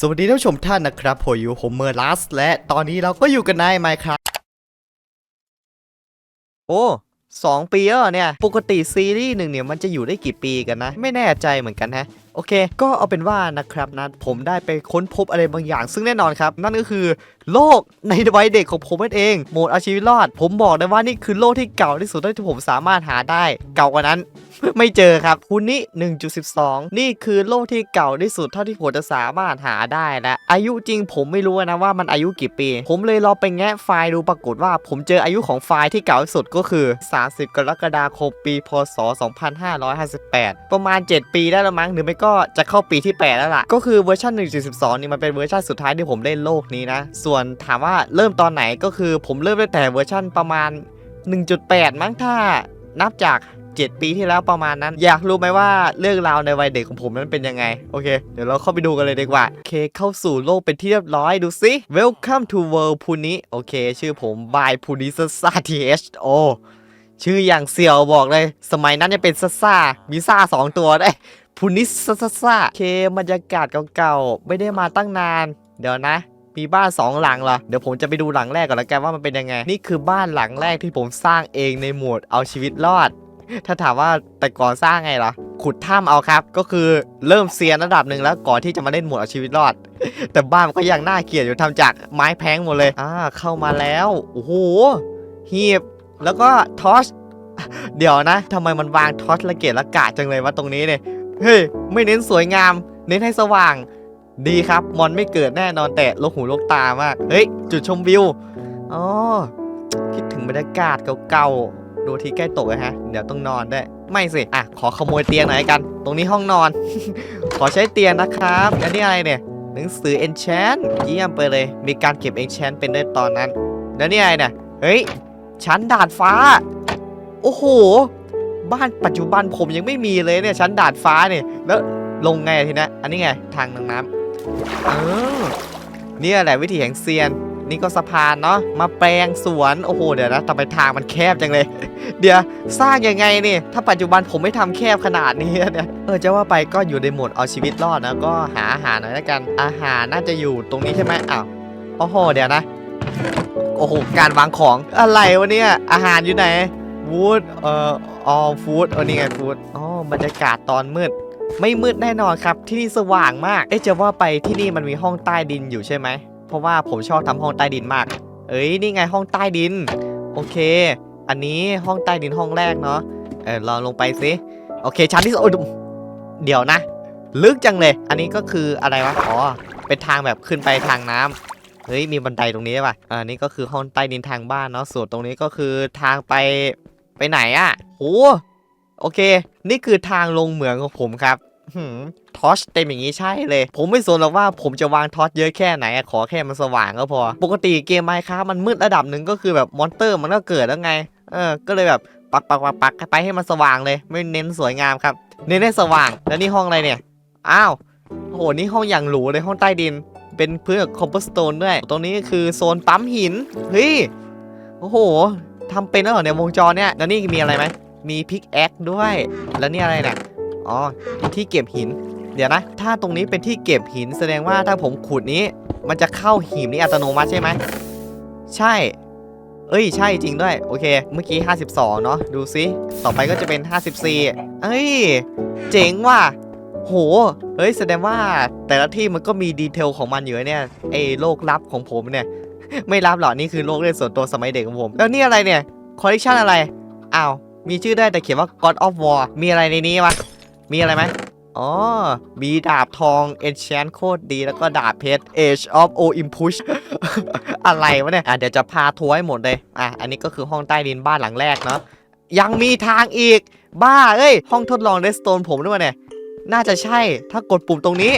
สวัสดีท่านผู้ชมท่านนะครับผมอยู่ผมเมอร์ลัส และตอนนี้เราก็อยู่กันในไมค์ครับโอ้สองปีแล้วเหรอเนี่ย ปกติซีรีส์หนึ่งเนี่ยมันจะอยู่ได้กี่ปีกันนะ ไม่แน่ใจเหมือนกันฮะ โอเค ก็เอาเป็นว่านะครับนะผมได้ไปค้นพบอะไรบางอย่าง ซึ่งแน่นอนครับ นั่นก็คือโลกในวัยเด็กของผมนั่นเอง โหมดอาชีวิตรอด ผมบอกได้ว่านี่คือโลกที่เก่าที่สุดที่ผมสามารถหาได้ เก่ากว่านั้น ไม่เจอครับคุณนี่ 1.12 นี่คือโลกที่เก่าที่สุดเท่าที่ผมจะสามารถหาได้และอายุจริงผมไม่รู้นะว่ามันอายุกี่ปี ผมเลยลองไปแงะไฟล์ดูปรากฏว่า ผมเจออายุของไฟล์ที่เก่าที่สุดก็คือ 30 กรกฎาคมปี พศ 2558 ประมาณ 7 ปีได้แล้วมั้งหรือไม่ก็จะเข้าปีที่ 8 แล้วล่ะ ก็คือเวอร์ชัน1.12 นี่มันเป็นเวอร์ชันสุดท้ายที่ผมเล่นโลกนี้นะ ส่วนถามว่าเริ่มตอนไหนก็คือผมเริ่มตั้งแต่เวอร์ชันประมาณ 1.8 มั้งถ้านับจาก 7 ปีที่แล้วประมาณนั้น อยากรู้ไหมว่าเรื่องราวในวัยเด็กของผมนั้นเป็นยังไง โอเค เดี๋ยวเราเข้าไปดูกันเลยดีกว่าโอเคเข้าสู่โลกเป็นที่เรียบร้อยดูสิ Welcome to World Puni โอเค ชื่อผม by Puni s a t h โอชื่ออย่างเสี่ยวบอกเลย สมัยนั้นจะเป็นซ่าซามีซ่าสองตัวได้พูนิสซาซาโอเคบรรยากาศเก่าๆไม่ได้มาตั้งนาน เดี๋ยวนะมีบ้านสองหลังเหรอ เดี๋ยวผมจะไปดูหลังแรกก่อนแล้วกันว่ามันเป็นยังไง นี่คือบ้านหลังแรกที่ผมสร้างเองในโหมดเอาชีวิตรอด ถ้าถามว่าแต่ก่อนสร้างไงเหรอ ขุดถ้ำเอาครับ ก็คือเริ่มเซียนระดับหนึ่งแล้วก่อนที่จะมาเล่นหมดเอาชีวิตรอด แต่บ้านก็ยังน่าเกลียดอยู่ทำจากไม้แพงหมดเลย อ่า เข้ามาแล้ว โอ้โห หีบ แล้วก็ทอชเดี๋ยวนะทำไมมันวางทอชละเกะละกะจังเลยวะตรงนี้เนี่ย เฮ้ย ไม่เน้นสวยงาม เน้นให้สว่าง ดีครับ มอนไม่เกิดแน่นอนแต่ลกหูลกตามาก เฮ้ย จุดชมวิว อ๋อ คิดถึงบรรยากาศเก่าๆ ดูที่ใกล้ตกเลยฮะ เดี๋ยวต้องนอนได้ ไม่สิ อะ ขอขโมยเตียงหน่อยกัน ตรงนี้ห้องนอน ขอใช้เตียงนะครับ อันนี้อะไรเนี่ย หนังสือ enchant เยี่ยมไปเลย มีการเก็บ enchant เป็นด้วยตอนนั้น แล้วนี่อะไรเนี่ย เฮ้ย ชั้นดาดฟ้า โอ้โห บ้านปัจจุบันผมยังไม่มีเลยเนี่ย ชั้นดาดฟ้าเนี่ย แล้วลงไงทีนะอันนี้ไง ทางลงน้ำเออเนี่ยแหละวิธีแห่งเซียน นี่ก็สะพานเนาะมาแปลงสวนโอ้โหเดี๋ยวนะทำไมทางมันแคบจังเลย เดี๋ยวสร้างยังไงนี่ ถ้าปัจจุบันผมไม่ทำแคบขนาดนี้เนี่ยเออจะว่าไปก็อยู่ในโหมดเอาชีวิตรอดนะก็หาอาหารหน่อยแล้วกันอาหารน่าจะอยู่ตรงนี้ใช่ไหมอ้าวโอ้โหเดี๋ยวนะโอ้โหการวางของอะไรวะเนี่ยอาหารอยู่ไหนวูดเอ่อออฟูดเออนี่ไงฟูดอ๋อบรรยากาศตอนมืดไม่มืดแน่นอนครับ ที่นี่สว่างมาก เอ๊ะจะว่าไปที่นี่มันมีห้องใต้ดินอยู่ใช่ไหม เพราะว่าผมชอบทำห้องใต้ดินมาก เอ้ยนี่ไงห้องใต้ดิน โอเค อันนี้ห้องใต้ดินห้องแรกเนาะเออลองลงไปสิโอเคชั้นที่สองเดี๋ยวนะ ลึกจังเลย อันนี้ก็คืออะไรวะอ๋อเป็นทางแบบขึ้นไปทางน้ำเฮ้ยมีบันไดตรงนี้ป่ะอ่านี่ก็คือห้องใต้ดินทางบ้านเนาะส่วนตรงนี้ก็คือทางไปไปไหนอะ่ะโหโอเค นี่คือทางลงเหมืองของผมครับ ทอชเต็มอย่างนี้ใช่เลย ผมไม่สนหรอกว่าผมจะวางทอชเยอะแค่ไหน ขอแค่มันสว่างก็พอ ปกติเกมไมค์ครับมันมืดระดับหนึ่งก็คือแบบมอนเตอร์มันก็เกิดแล้วไง เออ ก็เลยแบบปักปักปักปักไปให้มันสว่างเลย ไม่เน้นสวยงามครับ เน้นให้สว่าง แล้วนี่ห้องอะไรเนี่ย อ้าวโอ้โหนี่ห้องอย่างหรูเลยห้องใต้ดิน เป็นพื้นคอมโพสโตนด้วย ตรงนี้คือโซนปั๊มหิน เฮ้ย โอ้โหทำเป็นแล้วเหรอในยววงจรเนี่ย แล้วนี่มีอะไรไหม มีพิกแอคด้วย แล้วนี่อะไรเนี่ย อ๋อ ที่เก็บหิน เดี๋ยวนะ ถ้าตรงนี้เป็นที่เก็บหินแสดงว่าถ้าผมขุดนี้ มันจะเข้าหินนี้อัตโนมัติใช่ไหม ใช่ เอ้ย ใช่จริงด้วย โอเค เมื่อกี้ 52 เนาะ ดูซิ ต่อไปก็จะเป็น 54 เอ้ย เจ๋งว่ะ โห เฮ้ย แสดงว่าแต่ละที่มันก็มีดีเทลของมันอยู่เนี่ย ไอ้โลกลับของผมเนี่ย ไม่ลับหรอกนี่คือโลกเล่นส่วนตัวสมัยเด็กของผม แล้วนี่อะไรเนี่ย คอลเลกชันอะไร อ้าวมีชื่อได้แต่เขียนว่า God of War มีอะไรในนี้วะ มีอะไรไหมอ๋อ มีดาบทอง Enchant โคตรดี แล้วก็ดาบเพชร Age of o i m p u s h อะไรวะเนี่ย อะเดี๋ยวจะพาทัวร์ให้หมดเลย อะ อันนี้ก็คือห้องใต้ดินบ้านหลังแรกเนาะ ยังมีทางอีก บ้า เอ้ย ห้องทดลองเดสโตนผมด้วยเนี่ย น่าจะใช่ ถ้ากดปุ่มตรงนี้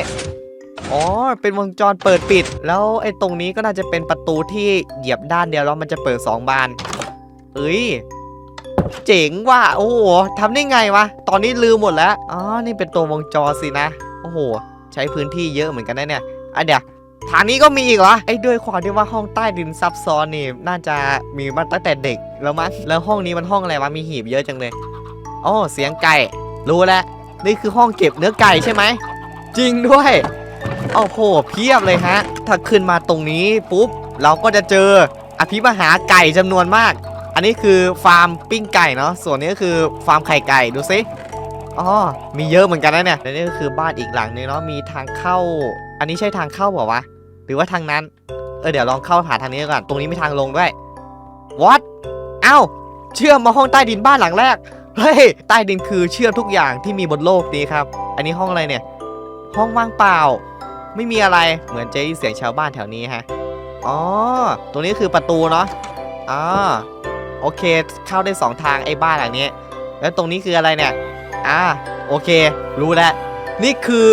อ๋อ เป็นวงจรเปิดปิด แล้วไอ้ตรงนี้ก็น่าจะเป็นประตูที่เหยียบด้านเดียวแล้วมันจะเปิด 2 บาน เอ้ย เจ๋งว่ะโอ้โหทำได้ไงวะ ตอนนี้ลืมหมดแล้ว อ๋อ นี่เป็นตัววงจรสินะ โอ้โห ใช้พื้นที่เยอะเหมือนกันนะเนี่ยอะเดี๋ยวทางนี้ก็มีอีกเหรอ ไอ้ด้วยความที่ว่าห้องใต้ดินซับซ้อนนี่ น่าจะมีมาตั้งแต่เด็กแล้วมั้ง แล้วห้องนี้มันห้องอะไรวะ มีหีบเยอะจังเลยอ๋อเสียงไก่ รู้แล้ว นี่คือห้องเก็บเนื้อไก่ใช่ไหม จริงด้วย โอ้โห เพียบเลยฮะ ถ้าขึ้นมาตรงนี้ปุ๊บ เราก็จะเจออภิมหาไก่จำนวนมาก อันนี้คือฟาร์มปิ้งไก่เนาะ ส่วนนี้ก็คือฟาร์มไข่ไก่ดูสิอ๋อ มีเยอะเหมือนกันนะเนี่ยและนี่ก็คือบ้านอีกหลังนึงเนาะ มีทางเข้า อันนี้ใช่ทางเข้าเปล่าวะ หรือว่าทางนั้น เออเดี๋ยวลองเข้าผ่านทางนี้ก่อน ตรงนี้มีทางลงด้วย what เอ้า เชื่อมมาห้องใต้ดินบ้านหลังแรก เฮ้ย ใต้ดินคือเชื่อมทุกอย่างที่มีบนโลกนี้ครับ อันนี้ห้องอะไรเนี่ย ห้องว่างเปล่า ไม่มีอะไร เหมือนจะได้เสียงชาวบ้านแถวนี้ฮะ อ๋อ ตรงนี้คือประตูเนาะ อ่า โอเค เข้าได้สองทางไอ้บ้านหลังนี้ แล้วตรงนี้คืออะไรเนี่ย อ่า โอเค รู้แล้ว นี่คือ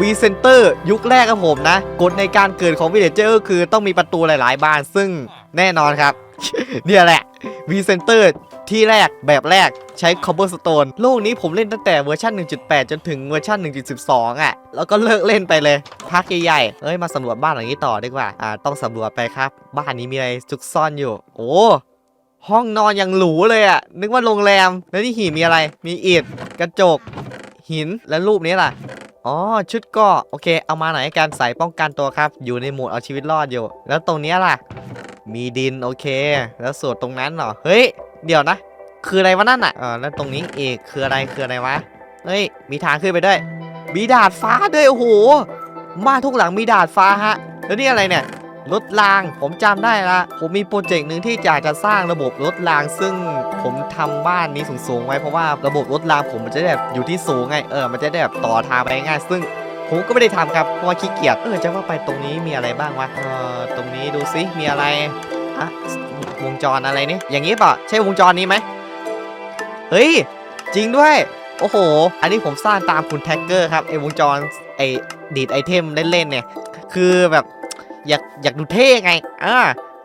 V Center ยุคแรกครับผมนะ กฎในการเกิดของ Villager ก็คือต้องมีประตูหลาย ๆ บาน ซึ่งแน่นอนครับ เนี่ยแหละ V Center ที่แรกแบบแรกใช้ Cobblestone โลกนี้ผมเล่นตั้งแต่เวอร์ชัน1.8 จนถึงเวอร์ชัน1.12 อะ แล้วก็เลิกเล่นไปเลย พักใหญ่ๆเอ้ย มาสำรวจบ้านหลังนี้ต่อดีกว่า อ่า ต้องสำรวจไปครับ บ้านนี้มีอะไรซุกซ่อนอยู่ โอ้ ห้องนอนยังหรูเลยอะนึกว่าโรงแรม แล้วนี่หีมีอะไร มีอิฐกระจก หินและรูปนี้ล่ะ อ๋อ ชุดก็โอเค เอามาหน่อยให้การใส่ป้องกันตัวครับ อยู่ในโหมดเอาชีวิตรอดอยู่ แล้วตรงนี้ล่ะ มีดินโอเค แล้วส่วนตรงนั้นเหรอ เฮ้ย เดี๋ยวนะ คืออะไรวะนั่นอะอ่าแล้วตรงนี้อีกคืออะไรคืออะไรวะ เฮ้ย มีทางขึ้นไปด้วย มีดาดฟ้าด้วยโอ้โหบ้าทุกหลังมีดาดฟ้าฮะ แล้วนี่อะไรเนี่ย รถราง ผมจำได้ละผมมีโปรเจกต์หนึ่งที่อยากจะสร้างระบบรถราง ซึ่งผมทำบ้านนี้สูงๆไว้เพราะว่าระบบรถรางผมมันจะได้แบบอยู่ที่สูงไงเออมันจะได้แบบต่อทางไปง่ายซึ่งผมก็ไม่ได้ทำครับเพราะว่าขี้เกียจเออจะว่าไปตรงนี้มีอะไรบ้างวะเออตรงนี้ดูซิมีอะไรอะวงจรอะไรนี่อย่างนี้ป่ะใช่วงจรนี้ไหมเฮ้ยจริงด้วยโอ้โห อันนี้ผมสร้างตามคุณแท็กเกอร์ครับไอวงจรไอดีดไอเทมเล่นๆเนี่ย คือแบบ อยากอยากดูเท่ไงอ่า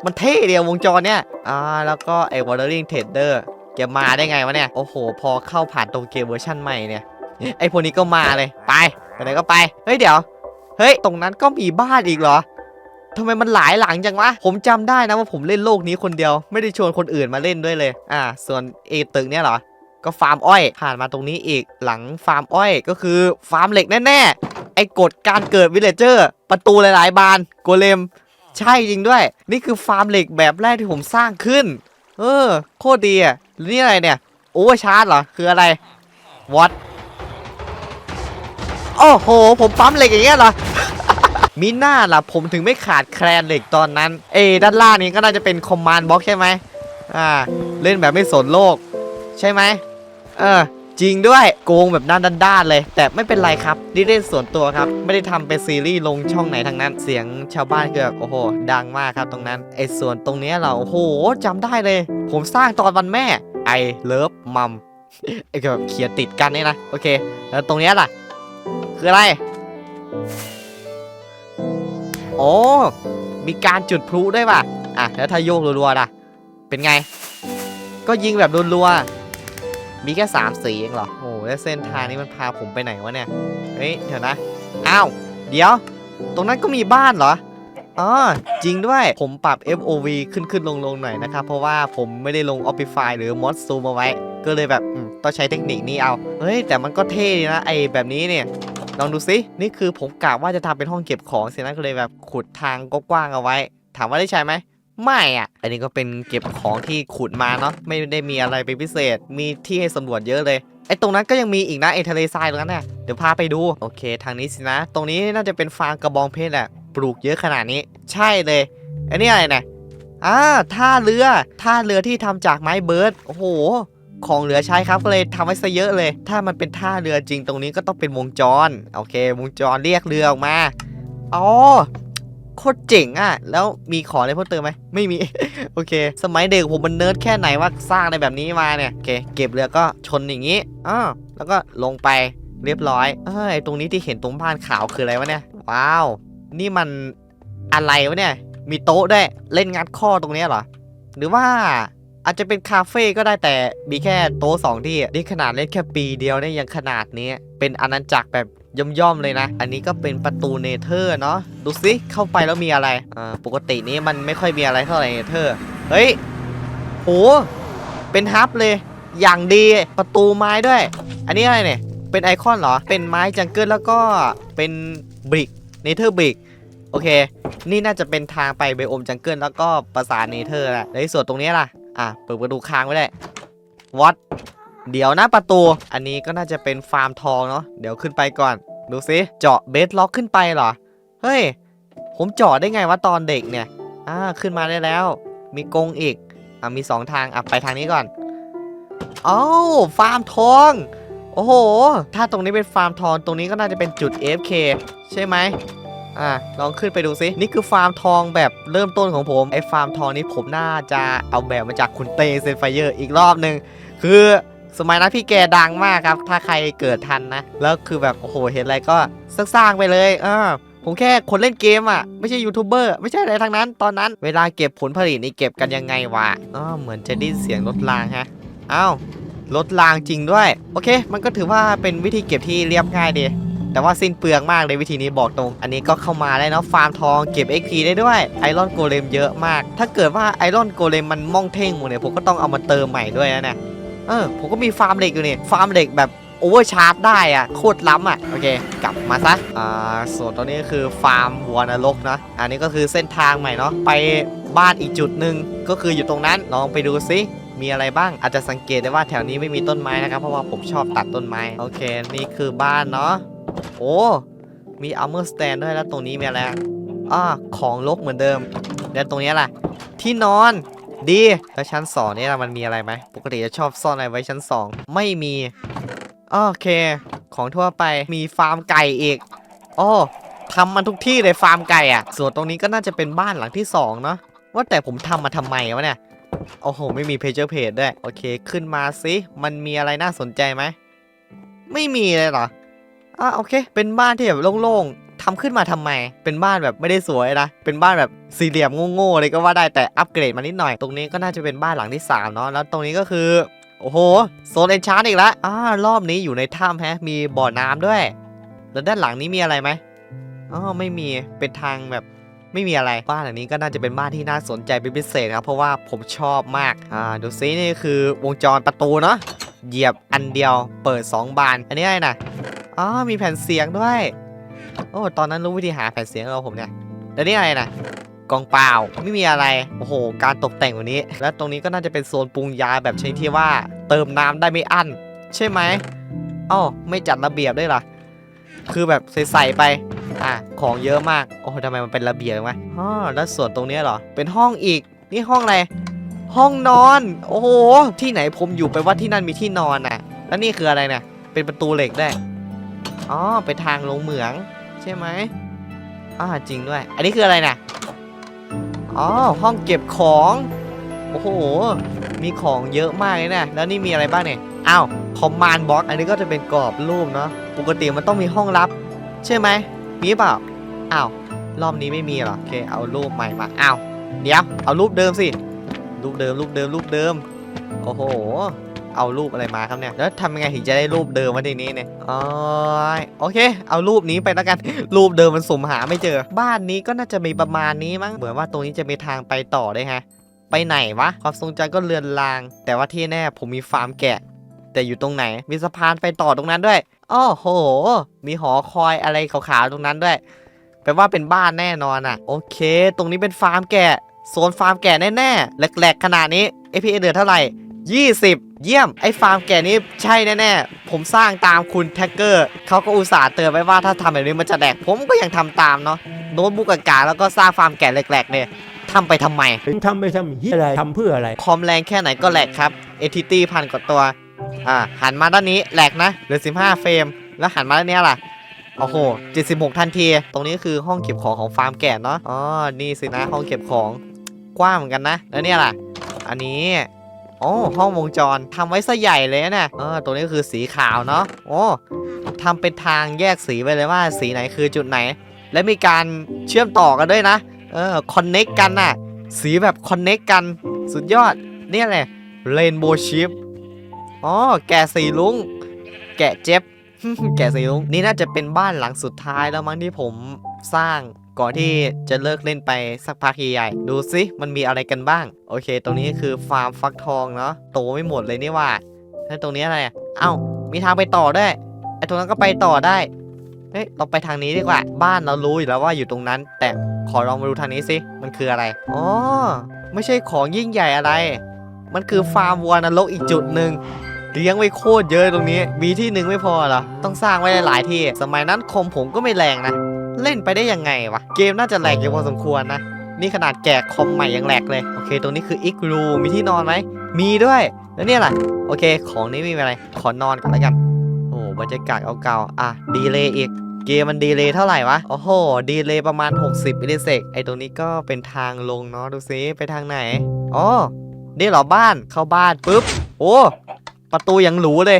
มันเท่เดียววงจรเนี่ยอ่าแล้วก็ไอ้ Watering Trader แกมาได้ไงวะเนี่ย โอ้โห พอเข้าผ่านตรงเกมเวอร์ชันใหม่เนี่ย ไอ้พวกนี้ก็มาเลย ไปไปไหนก็ไป เฮ้ยเดี๋ยว เฮ้ย ตรงนั้นก็มีบ้านอีกเหรอทำไมมันหลายหลังจังวะ ผมจำได้นะว่าผมเล่นโลกนี้คนเดียว ไม่ได้ชวนคนอื่นมาเล่นด้วยเลย อ่า ส่วนเอตึกเนี่ยเหรอ ก็ฟาร์มอ้อย ผ่านมาตรงนี้อีก หลังฟาร์มอ้อย ก็คือฟาร์มเหล็กแน่ๆ ไอ้กฎการเกิดวิลเลเจอร์ ประตูหลาย ๆ บานโกเลม ใช่จริงด้วย นี่คือฟาร์มเหล็กแบบแรกที่ผมสร้างขึ้น เออ โคตรดีอะนี่อะไรเนี่ยโอเวอร์ชาร์จเหรอ คืออะไรวอตโอ้โห ผมปั๊มเหล็กอย่างเงี้ยเหรอมีหน้าล่ะผมถึงไม่ขาดแคลนเหล็กตอนนั้น เอ ด้านล่างนี้ก็น่าจะเป็นคอมมานด์บล็อกใช่ไหมอ่า เล่นแบบไม่สนโลก ใช่ไหมเออ จริงด้วยโกงแบบด้านด้านเลย แต่ไม่เป็นไรครับนี่เล่นส่วนตัวครับ ไม่ได้ทำเป็นซีรีส์ลงช่องไหนทั้งนั้น เสียงชาวบ้านคือแบโอ้โห ดังมากครับตรงนั้นไอ้ส่วนตรงนี้เราโอ้โหจำได้เลย ผมสร้างตอนวันแม่ไอเลิฟมัมไอ้แบบเขียนติดกันนี่นะโอเค แล้วตรงนี้ล่ะ คืออะไรโอ้มีการจุดพลุด้วยป่ะอะแล้วถ้าโยกรัวๆล่ะ เป็นไง ก็ยิงแบบรัวๆ มีแค่สามสีเองเหรอ โอ้โหแล้วเส้นทางนี้มันพาผมไปไหนวะเนี่ย เฮ้ยเดี๋ยวนะ อ้าว เดี๋ยว ตรงนั้นก็มีบ้านเหรอ อ๋อ จริงด้วย ผมปรับ FOV ขึ้นขึ้นลงลงหน่อยนะครับ เพราะว่าผมไม่ได้ลง Optify หรือ Mod Zoom เอาไว้ ก็เลยแบบอืมต้องใช้เทคนิคนี้เอา เฮ้ย แต่มันก็เท่ดีนะ ไอแบบนี้เนี่ย ลองดูซินี่คือผมกะว่าจะทำเป็นห้องเก็บของสินะ ก็เลยแบบขุดทางกว้างๆเอาไว้ ถามว่าได้ใช้ไหม ไม่อะ อันนี้ก็เป็นเก็บของที่ขุดมาเนาะไม่ได้มีอะไรเป็นพิเศษ มีที่ให้สำรวจเยอะเลยไอ้ตรงนั้นก็ยังมีอีกนะไอ้ทะเลทรายตรงนั้นน่ะเดี๋ยวพาไปดูโอเค ทางนี้สินะ ตรงนี้น่าจะเป็นฟาร์มกระบองเพชรแหละปลูกเยอะขนาดนี้ ใช่เลยอันนี้อะไรนี่ยอ่าท่าเรือท่าเรือที่ทำจากไม้เบิร์ดโอ้โห ของเหลือใช้ครับก็เลยทำไว้ซะเยอะเลย ถ้ามันเป็นท่าเรือจริงตรงนี้ก็ต้องเป็นวงจร โอเค วงจรเรียกเรือออกมาอ๋อ โคตรเจ๋งอะ แล้วมีขออะไรเพิ่มเติมไหมไม่มี โอเค สมัยเด็กผมมันเนิร์ดแค่ไหนว่าสร้างในแบบนี้มาเนี่ยโอเค เก็บเรือก็ชนอย่างนี้อ้าแล้วก็ลงไปเรียบร้อย เอ้ย ตรงนี้ที่เห็นตรงบ้านขาวคืออะไรวะเนี่ย ว้าว นี่มันอะไรวะเนี่ย มีโต๊ะด้วยเล่นงัดข้อตรงนี้เหรอ หรือว่าอาจจะเป็นคาเฟ่ก็ได้แต่มีแค่โต๊ะสองที่ นี่ขนาดเล่นแค่ปีเดียวเนี่ยยังขนาดนี้ เป็นอาณาจักรแบบ ย่อมๆเลยนะ อันนี้ก็เป็นประตูเนเธอร์เนาะดูสิเข้าไปแล้วมีอะไรอ่าปกตินี้มันไม่ค่อยมีอะไรเท่าไหร่เนเธอร์เฮ้ยโหเป็นฮับเลย อย่างดีประตูไม้ด้วย อันนี้อะไรเนี่ยเป็นไอคอนเหรอ เป็นไม้จังเกิลแล้วก็เป็นบริกเนเธอร์บิกโอเค นี่น่าจะเป็นทางไปไบโอมจังเกิลแล้วก็ปราสาทเนเธอร์แหละแล้วในส่วนตรงนี้ล่ะอะเปิดประตูค้างไว้ได้วัด เดี๋ยวนะประตู อันนี้ก็น่าจะเป็นฟาร์มทองเนาะเดี๋ยวขึ้นไปก่อน ดูซิเจาะเบสล็อกขึ้นไปเหรอ เฮ้ย ผมเจาะได้ไงวะตอนเด็กเนี่ย อ่าขึ้นมาได้แล้ว มีกรงอีก อะมีสองทางอะไปทางนี้ก่อนอ้าวฟาร์มทอง โอ้โห ถ้าตรงนี้เป็นฟาร์มทองตรงนี้ก็น่าจะเป็นจุด AFK ใช่ไหมอะลองขึ้นไปดูซินี่คือฟาร์มทองแบบเริ่มต้นของผมไอ้ฟาร์มทองนี้ผมน่าจะเอาแบบมาจากคุณเตเซนไฟเยอร์อีกรอบหนึ่งคือ สมัยนั้นพี่แกดังมากครับ ถ้าใครเกิดทันนะ แล้วคือแบบ โอ้โห เห็นอะไรก็สร้างๆไปเลยอ่าผมแค่คนเล่นเกมอะ ไม่ใช่ยูทูบเบอร์ไม่ใช่อะไรทั้งนั้น ตอนนั้นเวลาเก็บผลผลิตนี่เก็บกันยังไงวะอ๋อเหมือนจะได้นเสียงรถรางฮะอ้าวรถรางจริงด้วย โอเค มันก็ถือว่าเป็นวิธีเก็บที่เรียบง่ายดีแต่ว่าสิ้นเปลืองมากเลยวิธีนี้บอกตรง อันนี้ก็เข้ามาได้เนาะฟาร์มทองเก็บ XP ได้ด้วยไอรอนโกเลมเยอะมาก ถ้าเกิดว่าไอรอนโกเลมมันม่องเท่งหมดเนี่ยผมก็ต้องเอามาเติมใหม่ด้วยนะเนี่ย เออผมก็มีฟาร์มเหล็กอยู่นี่ฟาร์มเหล็กแบบโอเวอร์ชาร์จได้อะโคตรล้ำอะโอเค กลับมาซะอ่าส่วนตอนนี้คือฟาร์มวัวนรกนะ อันนี้ก็คือเส้นทางใหม่เนาะไปบ้านอีกจุดหนึ่งก็คืออยู่ตรงนั้นลองไปดูซิมีอะไรบ้างอาจจะสังเกตได้ว่าแถวนี้ไม่มีต้นไม้นะครับ เพราะว่าผมชอบตัดต้นไม้ โอเค นี่คือบ้านเนาะโอ้มีอัลเมอร์สแตนด้วยแล้วตรงนี้มีอะไรอะอ่าของลกเหมือนเดิม แล้วตรงนี้ล่ะ ที่นอน ดีแล้วชั้นสองนี่มันมีอะไรไหมปกติจะชอบซ่อนอะไรไว้ชั้นสองไม่มีโอเค ของทั่วไปมีฟาร์มไก่อีกโอ้ทำมันทุกที่เลยฟาร์มไก่อะ ส่วนตรงนี้ก็น่าจะเป็นบ้านหลังที่สองเนาะว่าแต่ผมทำมาทำไมวะเนี่ยโอ้โห ไม่มีเพจเจอร์เพจด้วย โอเค ขึ้นมาสิมันมีอะไรน่าสนใจไหม ไม่มีเลยเหรออะโอเค เป็นบ้านที่แบบโล่งๆ ทำขึ้นมาทำไม เป็นบ้านแบบไม่ได้สวยนะ เป็นบ้านแบบสี่เหลี่ยมโง่ๆเลยก็ว่าได้แต่อัปเกรดมานิดหน่อย ตรงนี้ก็น่าจะเป็นบ้านหลังที่สามเนาะ แล้วตรงนี้ก็คือ โอ้โห โซนเอนชาร์อีกแล้วอ่ารอบนี้อยู่ในถ้ำแฮะ มีบ่อน้ำด้วย แล้วด้านหลังนี้มีอะไรไหมอ๋อ ไม่มี เป็นทางแบบไม่มีอะไร บ้านหลังนี้ก็น่าจะเป็นบ้านที่น่าสนใจเป็นพิเศษครับ เพราะว่าผมชอบมาก อ่า ดูซินี่คือวงจรประตูเนาะ เหยียบอันเดียว เปิด 2 บาน อันนี้อะไรนะอ๋อ มีแผ่นเสียงด้วย โอ้ตอนนั้นรู้วิธีหาแผ่นเสียงเราผมเนี่ยแล้วนี่อะไรนะกองเปล่าไม่มีอะไรโอ้โห การตกแต่งวันนี้ และตรงนี้ก็น่าจะเป็นโซนปรุงยาแบบชนิดที่ว่า เติมน้ำได้ไม่อั้น ใช่ไหมอ้าวไม่จัดระเบียบด้วยล่ะคือแบบใส่ไปอะของเยอะมากโอ้ทำไมมันเป็นระเบียบวะอ๋อแล้วส่วนตรงนี้เหรอเป็นห้องอีกนี่ห้องอะไรห้องนอน โอ้โหที่ไหนผมอยู่ไปว่าที่นั่นมีที่นอนน่ะ แล้วนี่คืออะไรเนี่ยเป็นประตูเหล็กได้อ๋อเป็นทางลงเหมือง ใช่ไหมอ่าจริงด้วย อันนี้คืออะไรน่ะอ๋อห้องเก็บของ โอ้โห มีของเยอะมากเลยนะ แล้วนี่มีอะไรบ้างเนี่ย อ้าว คอมมานด์บ็อกอันนี้ก็จะเป็นกรอบรูปเนาะ ปกติมันต้องมีห้องลับ ใช่ไหม มีเปล่า อ้าว รอบนี้ไม่มีหรอ โอเค เอารูปใหม่มา อ้าว เดี๋ยว เอารูปเดิมสิ รูปเดิม รูปเดิม รูปเดิม โอ้โห เอารูปอะไรมาครับเนี่ย แล้วทำยังไงถึงจะได้รูปเดิมมาทีนี้เนี่ยอ๋อโอเค เอารูปนี้ไปแล้วกัน รูปเดิมมันสุ่มหาไม่เจอ บ้านนี้ก็น่าจะมีประมาณนี้มั้ง เหมือนว่าตรงนี้จะมีทางไปต่อได้ฮะ ไปไหนวะ ความทรงจำก็เลือนลาง แต่ว่าที่แน่ผมมีฟาร์มแกะ แต่อยู่ตรงไหน มีสะพานไปต่อตรงนั้นด้วยอ้อโห มีหอคอยอะไรขาวๆตรงนั้นด้วยแปลว่าเป็นบ้านแน่นอนอะ โอเค ตรงนี้เป็นฟาร์มแกะ โซนฟาร์มแกะแน่ๆแหลกๆขนาดนี้ APA เดือนเท่าไหร่ 20 เยี่ยม ไอ้ฟาร์มแกะนี้ใช่แน่ๆ ผมสร้างตามคุณแท็กเกอร์ เขาก็อุตส่าห์เตือนไว้ว่าถ้าทำแบบนี้มันจะแดก ผมก็ยังทำตามเนาะ โน้ตบุ๊กอากาศแล้วก็สร้างฟาร์มแกะแหลกๆเนี่ยทำไปทำไมถึงทำไปทำเฮียอะไรทำเพื่ออะไร คอมแรงแค่ไหนก็แหลกครับ Entity พันกว่าตัว อ่า หันมาด้านนี้แหลกนะ เหลือ 15 เฟรม แล้วหันมาด้านเนี้ยล่ะโอ้โห 76 ทันที ตรงนี้คือห้องเก็บของของฟาร์มแกะเนาะ อ๋อ นี่สินะห้องเก็บของ กว้างเหมือนกันนะ แล้วเนี่ยล่ะ อันนี้ โอ้ห้องวงจรทำไว้ซะใหญ่เลยนะเออตัวนี้คือสีขาวเนาะโอ้ทำเป็นทางแยกสีไปเลยว่าสีไหนคือจุดไหน และมีการเชื่อมต่อกันด้วยนะเออคอนเน็กกันน่ะ สีแบบคอนเน็กกันสุดยอดเนี่ยแหละเรนโบว์ชิปอ๋อแกะสีลุง แกะเจ็บ แกะสีลุง นี่น่าจะเป็นบ้านหลังสุดท้ายแล้วมั้งที่ผมสร้าง ก่อนที่จะเลิกเล่นไปสักพักใหญ่ๆดูสิมันมีอะไรกันบ้าง โอเค ตรงนี้คือฟาร์มฟักทองเนาะโตไม่หมดเลยนี่ว่าแล้วตรงนี้อะไรเอ้า มีทางไปต่อได้ไอ้ตรงนั้นก็ไปต่อได้เฮ้ยเราไปทางนี้ดีกว่า บ้านเรารู้อยู่แล้วว่าอยู่ตรงนั้น แต่ขอลองมาดูทางนี้สิมันคืออะไรอ๋อไม่ใช่ของยิ่งใหญ่อะไร มันคือฟาร์มวัวนรกอีกจุดหนึ่งเลี้ยงไว้โคตรเยอะตรงนี้ มีที่หนึ่งไม่พอเหรอ ต้องสร้างไว้หลายที่ สมัยนั้นคมผมก็ไม่แรงนะ เล่นไปได้ยังไงวะ เกมน่าจะแหลกอยู่พอสมควรนะ นี่ขนาดแกะคอมใหม่ยังแหลกเลย โอเค ตรงนี้คืออิกรูมีที่นอนไหม มีด้วย แล้วเนี่ยล่ะ โอเค ของนี้มีอะไร ขอนอนก่อนแล้วกัน โอ้บรรยากาศเก่าๆ อะ ดีเลยอีก เกมมันดีเลยเท่าไหร่วะ โอ้โห ดีเลยประมาณ 60มิลลิเซก ไอตรงนี้ก็เป็นทางลงเนาะ ดูซิ ไปทางไหน อ๋อ นี่เหรอบ้าน เข้าบ้านปุ๊บ โอ้ ประตูยังหรูเลย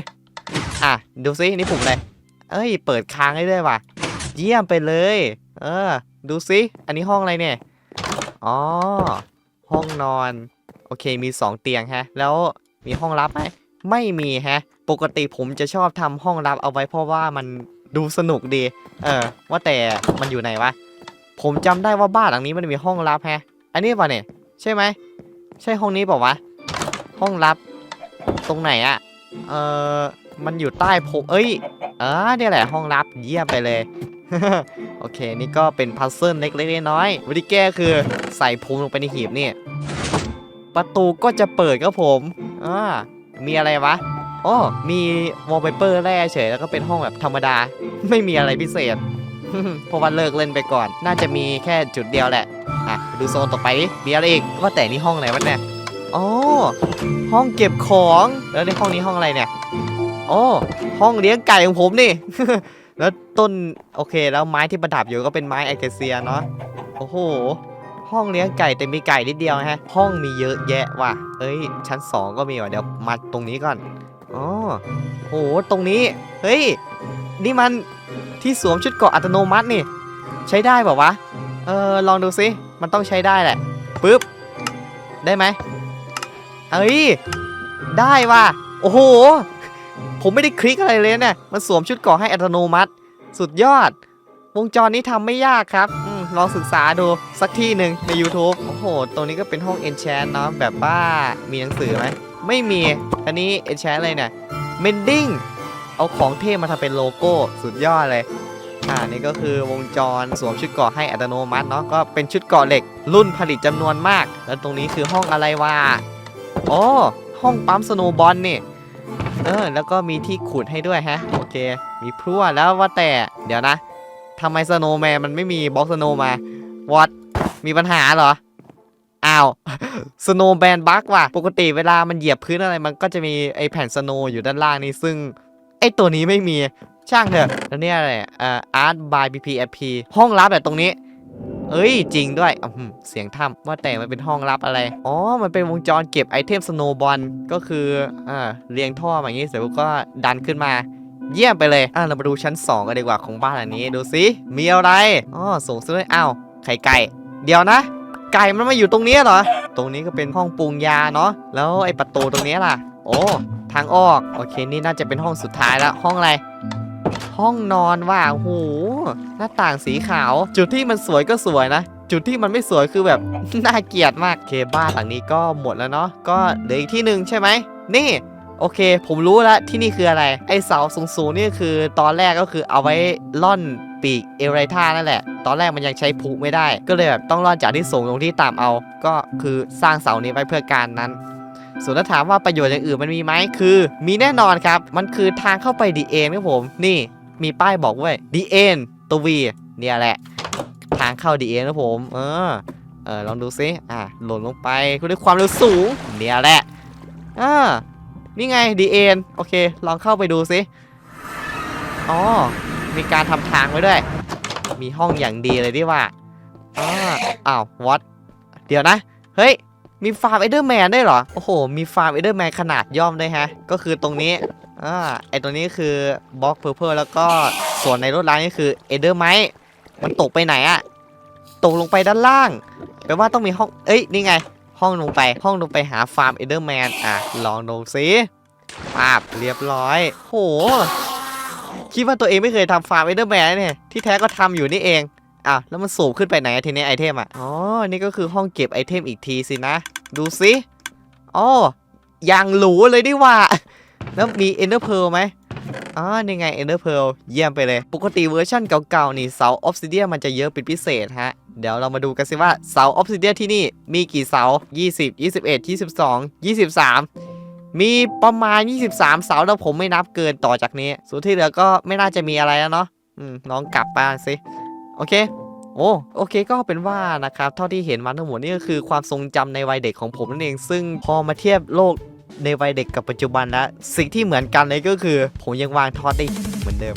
อะ ดูซิ นี่ปุ่มอะไรเอ้ย เปิดค้างได้ด้วยว่ะ เยี่ยมไปเลย เออ ดูซิอันนี้ห้องอะไรเนี่ย อ๋อ ห้องนอน โอเค มี 2 เตียงฮะ แล้วมีห้องลับไหม ไม่มีฮะ ปกติผมจะชอบทำห้องลับเอาไว้เพราะว่ามันดูสนุกดี เออ ว่าแต่มันอยู่ไหนวะ ผมจำได้ว่าบ้านหลังนี้มันมีห้องลับฮะ อันนี้ป่ะเนี่ย ใช่ไหม ใช่ห้องนี้ป่าวะ ห้องลับ ตรงไหนอะเออมันอยู่ใต้ผมเอ้ย เออเนี่ยแหละห้องลับเยี่ยมไปเลย โอเค นี่ก็เป็นพัซเซิลเล็กๆน้อยๆวิธีแก้คือใส่พุงลงไปในหีบนี่ ประตูก็จะเปิดครับผมอ่ามีอะไรวะอ๋อมีวอลเปเปอร์แร่เฉยแล้วก็เป็นห้องแบบธรรมดา ไม่มีอะไรพิเศษเพราะว่าเลิกเล่นไปก่อน น่าจะมีแค่จุดเดียวแหละ อะ ดูโซนต่อไป มีอะไรอีก ว่าแต่นี่ห้องอะไรวะเนี่ยอ๋อห้องเก็บของ แล้วในห้องนี้ห้องอะไรเนี่ยอ๋อห้องเลี้ยงไก่ของผมนี่ แล้วต้นโอเค แล้วไม้ที่ประดับอยู่ก็เป็นไม้ไอเคเซียเนาะโอ้โห ห้องเลี้ยงไก่แต่มีไก่นิดเดียวฮะ ห้องมีเยอะแยะว่ะเอ้ย ชั้น 2 ก็มีว่ะเดี๋ยวมาตรงนี้ก่อนอ๋อโหตรงนี้ เฮ้ย นี่มันที่สวมชุดเกาะอัตโนมัตินี่ ใช้ได้ป่าวะเออลองดูสิมันต้องใช้ได้แหละปึ๊บได้ไหมเอ้ยได้ว่ะโอ้โห ผมไม่ได้คลิกอะไรเลยเนี่ยมันสวมชุดเกราะให้อัตโนมัติ สุดยอด วงจรนี้ทำไม่ยากครับอลองศึกษาดูสักที่หนึ่งใน YouTube โอ้โห ตรงนี้ก็เป็นห้อง Enchant เนาะแบบว่ามีหนังสือไหม ไม่มีอันนี้ Enchant อะไรเนี่ย Mending เอาของเทพมาทำเป็นโลโก้สุดยอดเลยอ่านี่ก็คือวงจรสวมชุดเกาะให้อัตโนมัติเนาะก็เป็นชุดเกาะเหล็ก รุ่นผลิตจำนวนมาก แล้วตรงนี้คือห้องอะไรวะอ๋อห้องปั๊มสโนบอลนี่ เออ แล้วก็มีที่ขุดให้ด้วยฮะ โอเค มีพลั่วแล้วว่าแต่ เดี๋ยวนะทำไมสโนว์แมนมันไม่มีบล็อกสโนว์มาวอตมีปัญหาเหรอ อ้าว สโนว์แมนบั๊กว่ะ ปกติเวลามันเหยียบพื้นอะไร มันก็จะมีไอแผ่นสโนว์อยู่ด้านล่างนี่ ซึ่งไอตัวนี้ไม่มี ช่างเถอะ แล้วเนี่ยอะไรอะอ่า Art by BPFP ห้องลับแบบตรงนี้ เอ้ย จริงด้วยอื้อหือเสียงถ้ำว่าแต่มันเป็นห้องลับอะไร อ๋อ มันเป็นวงจรเก็บไอเทมสโนว์บอลก็คืออ่าเรียงท่อมาอย่างนี้เสร็จปุ๊บก็ดันขึ้นมา เยี่ยมไปเลย อะเรามาดูชั้น 2 กันดีกว่าของบ้านหลังนี้ดูสิมีอะไรอ๋อส่งซื้ออ้าวไข่ไก่ เดี๋ยวนะ ไก่มันมาอยู่ตรงนี้เหรอ ตรงนี้ก็เป็นห้องปรุงยาเนาะแล้วไอ้ประตูตรงนี้ล่ะ โอ้ทางออกโอเคนี่น่าจะเป็นห้องสุดท้ายแล้วห้องอะไร ห้องนอนว่ะโอ้โหหน้าต่างสีขาว จุดที่มันสวยก็สวยนะ จุดที่มันไม่สวยคือแบบ น่าเกลียดมากโอเคบ้านหลังนี้ก็หมดแล้วเนาะก็เหลืออีกที่หนึ่งใช่ไหมนี่โอเค ผมรู้แล้วที่นี่คืออะไร ไอเสาสูงๆนี่คือตอนแรกก็คือเอาไว้ล่อนปีกเอไรท่านั่นแหละ ตอนแรกมันยังใช้พุไม่ได้ ก็เลยแบบต้องล่อนจากที่สูงลงที่ต่ำเอา ก็คือสร้างเสานี้ไว้เพื่อการนั้น ส่วนถ้าถามว่าประโยชน์อย่างอื่นมันมีไหมคือ มีแน่นอนครับ มันคือทางเข้าไปดีเอ็นครับผม นี่ มีป้ายบอกไว้ดีเอ็นตัววีเนี่ยแหละ ทางเข้าดีเอ็นครับผม เออ เออลองดูซิอะหล่นลงไปด้วยความเร็วสูงเนี่ยแหละอ่านี่ไงดีเอ็นโอเค ลองเข้าไปดูซิอ๋อ มีการทำทางไว้ด้วย มีห้องอย่างดีเลยดิว่าอ้าอ้าววอตเดี๋ยวนะ เฮ้ย มีฟาร์มเอเดอร์แมนได้เหรอ โอ้โห มีฟาร์มเอเดอร์แมนขนาดย่อมด้วยฮะ ก็คือตรงนี้ อ่าไอตรงนี้คือบล็อกเพอร์เพลแล้วก็ส่วนในรถร้านนี่คือเอเดอร์ไมมันตกไปไหนอะตกลงไปด้านล่างแปลว่าต้องมีห้องเอ้ยนี่ไง ห้องลงไปห้องลงไปหาฟาร์มเอเดอร์แมนอะลองดูสิปาบเรียบร้อย โห คิดว่าตัวเองไม่เคยทำฟาร์มเอเดอร์แมนเนี่ยที่แท้ก็ทำอยู่นี่เองอะแล้วมันสูบขึ้นไปไหนทีนี้ไอเทมอะอ๋อนี่ก็คือห้องเก็บไอเทมอีกทีสินะ ดูสิอ๋อยังหรูเลยดิว่า แล้วมีเอนเดอร์เพลไหมอ๋อนี่ไง Ender Pearl เยี่ยมไปเลย ปกติเวอร์ชั่นเก่าๆนี่เสาออฟซิเดียมันจะเยอะเป็นพิเศษฮะ เดี๋ยวเรามาดูกันสิว่าเสาออฟซิเดียที่นี่มีกี่เสา 20 21 22 23มีประมาณ 23 เสาแล้วผมไม่นับเกินต่อจากนี้ ส่วนที่เหลือก็ไม่น่าจะมีอะไรแล้วเนาะอืมลองกลับบ้านสิ โอเค โอ้โอเคก็เป็นว่านะครับ เท่าที่เห็นมาทั้งหมดนี่ก็คือความทรงจำในวัยเด็กของผมนั่นเอง ซึ่งพอมาเทียบโลก ในวัยเด็กกับปัจจุบันแล้วสิ่งที่เหมือนกันเลยก็คือ ผมยังวางทอดได้เหมือนเดิม